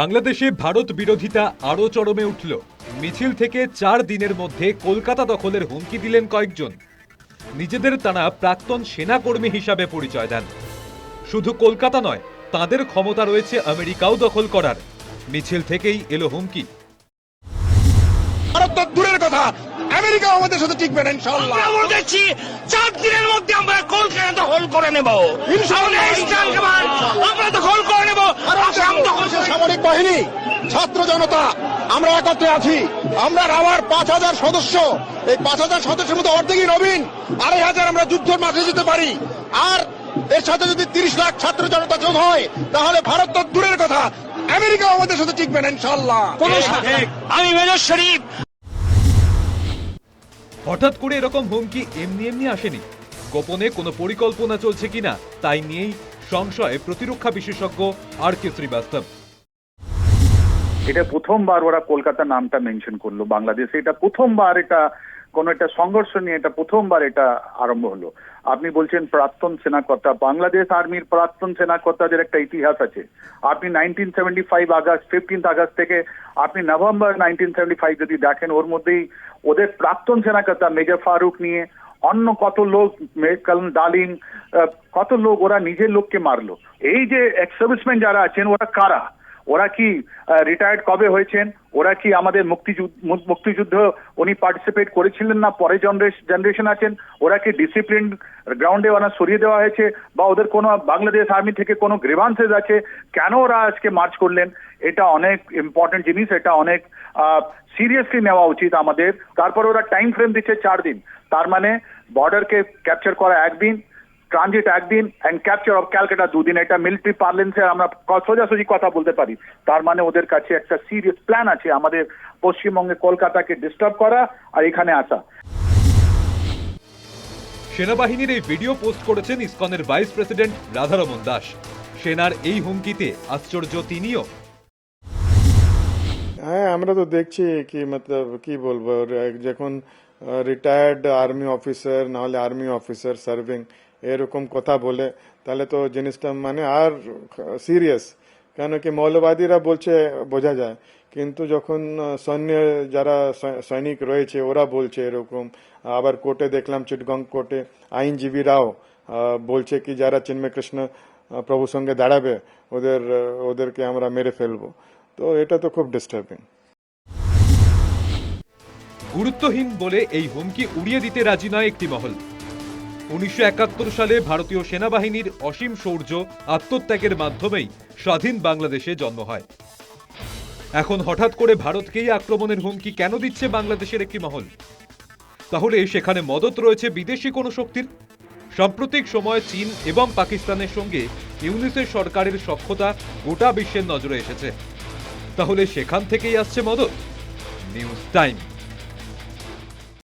বাংলাদেশে ভারত বিরোধিতা আরও চরমে উঠল। মিছিল থেকে চার দিনের মধ্যে কলকাতা দখলের হুমকি দিলেন কয়েকজন। নিজেদের তারা প্রাক্তন সেনাকর্মী হিসাবে পরিচয় দেন। শুধু কলকাতা নয় তাদের ক্ষমতা রয়েছে আমেরিকাও দখল করার। মিছিল থেকেই এলো হুমকি। ভারত দূরের কথা। আমেরিকা আমাদের সাথে টিকবে না ইনশাল্লাহ আমরা বলেছি চার দিনের মধ্যে আমরা কলকাতা দখল করে নেব। ইনশাআল্লাহ, আমরা ইস্টার্ন কামান আমরা দখল করে নেব আসাম দখল করে নেব। সামরিক বাহিনী ছাত্র জনতা আমরা একত্রে আছি। আমরা আমার পাঁচ হাজার সদস্য। এই পাঁচ হাজার সদস্যের মধ্যে অর্ধেকই নবীন আড়াই হাজার আমরা যুদ্ধের মাঠে যেতে পারি। আর এর সাথে যদি তিরিশ লাখ ছাত্র জনতা যোগ হয় তাহলে ভারত তো দূরের কথা। আমেরিকা আমাদের সাথে টিকবে না ইনশাল্লাহ আমি মেজর শরীফ। হঠাৎ করে এরকম হুমকি এমনি এমনি আসেনি? গোপনে কোনো পরিকল্পনা চলছে কিনা তাই নিয়েই সংশয়ে প্রতিরক্ষা বিশেষজ্ঞ আর কে শ্রীবাস্তব। এটা প্রথমবার ওরা কলকাতা নামটা মেনশন করল, বাংলাদেশে এটা প্রথমবার এটা কোন একটা সংঘর্ষ নিয়ে এটা প্রথমবার এটা আরম্ভ হলো। আপনি বলছেন প্রাক্তন সেনাকর্তা, বাংলাদেশ আর্মির প্রাক্তন সেনাকর্তাদের একটা ইতিহাস আছে। আপনি nineteen seventy five August fifteenth August থেকে আপনি নভেম্বর নাইনটিন সেভেন্টি ফাইভ যদি দেখেন, ওর মধ্যেই ওদের প্রাক্তন সেনাকর্তা মেজর ফারুক নিয়ে অন্য কত লোক কালন ডালিম কত লোক ওরা নিজের লোককে মারলো। এই যে এক্স সার্ভিসম্যান যারা আছেন, ওরা কারা? ওরা কি রিটায়ার্ড কবে হয়েছেন? ওরা কি আমাদের মুক্তিযুদ্ধ মুক্তিযুদ্ধ উনি পার্টিসিপেট করেছিলেন না? পরে জেনারেশন আছেন। ওরা কি ডিসিপ্লিন গ্রাউন্ডে ওরা সরিয়ে দেওয়া হয়েছে? বা ওদের কোনো বাংলাদেশ আর্মি থেকে কোনো গ্রিভান্সেস আছে? কেন ওরা আজকে মার্চ করলেন? এটা অনেক ইম্পর্টেন্ট জিনিস, এটা অনেক সিরিয়াসলি নেওয়া উচিত আমাদের। তারপর ওরা টাইম ফ্রেম দিচ্ছে চার দিন। তার মানে বর্ডারকে ক্যাপচার করা একদিন। ট্রানজিট একদিন অ্যান্ড ক্যাপচার অফ ক্যালকাটা দুদিন। এটা মিলিটারি পার্লেন্সে আমরা সোজাসুজি কথা বলতে পারি। তার মানে ওদের কাছে একটা সিরিয়াস প্ল্যান আছে। আমাদের পশ্চিমবঙ্গে কলকাতাকে ডিস্টার্ব করা আর এখানে আসা। সেনাবাহিনীর এই ভিডিও পোস্ট করেছেন ইসকনের ভাইস প্রেসিডেন্ট রাধারমন দাস। সেনার এই হুমকিতে আশ্চর্য তিনিও। হ্যাঁ আমরা তো দেখছি কি মতলব কি বলব যখন রিটায়ার্ড আর্মি অফিসার নাহলে আর্মি অফিসার সার্ভিং এরকম কথা বলে। তাহলে তো জিনিসটা মানে আর সিরিয়াস কেন কি মৌলবাদীরা বলছে, বোঝা যায়। কিন্তু যখন সৈন্য যারা সৈনিক রয়েছে, ওরা বলছে এরকম। আবার কোর্টে দেখলাম, চিটগং কোর্টে আইনজীবীরাও বলছে কি যারা চিন্ময় কৃষ্ণ প্রভুর সঙ্গে দাঁড়াবে, ওদের ওদেরকে আমরা মেরে ফেলব। তো এটা তো খুব ডিস্টার্বিং গুরুত্বহীন বলে এই হুমকি উড়িয়ে দিতে রাজি নয় একটি মহল। উনিশশো একাত্তর সালে ভারতীয় সেনাবাহিনীর অসীম শৌর্য আত্মত্যাগের মাধ্যমেই স্বাধীন বাংলাদেশে জন্ম হয়। এখন হঠাৎ করে ভারতকেই আক্রমণের হুমকি কেন দিচ্ছে বাংলাদেশের একটি মহল? তাহলে সেখানে মদত রয়েছে বিদেশি কোনো শক্তির? সাম্প্রতিক সময়ে চীন এবং পাকিস্তানের সঙ্গে ইউনিসের সরকারের সক্ষতা গোটা বিশ্বের নজরে এসেছে। তাহলে সেখান থেকেই আসছে মদত। News time.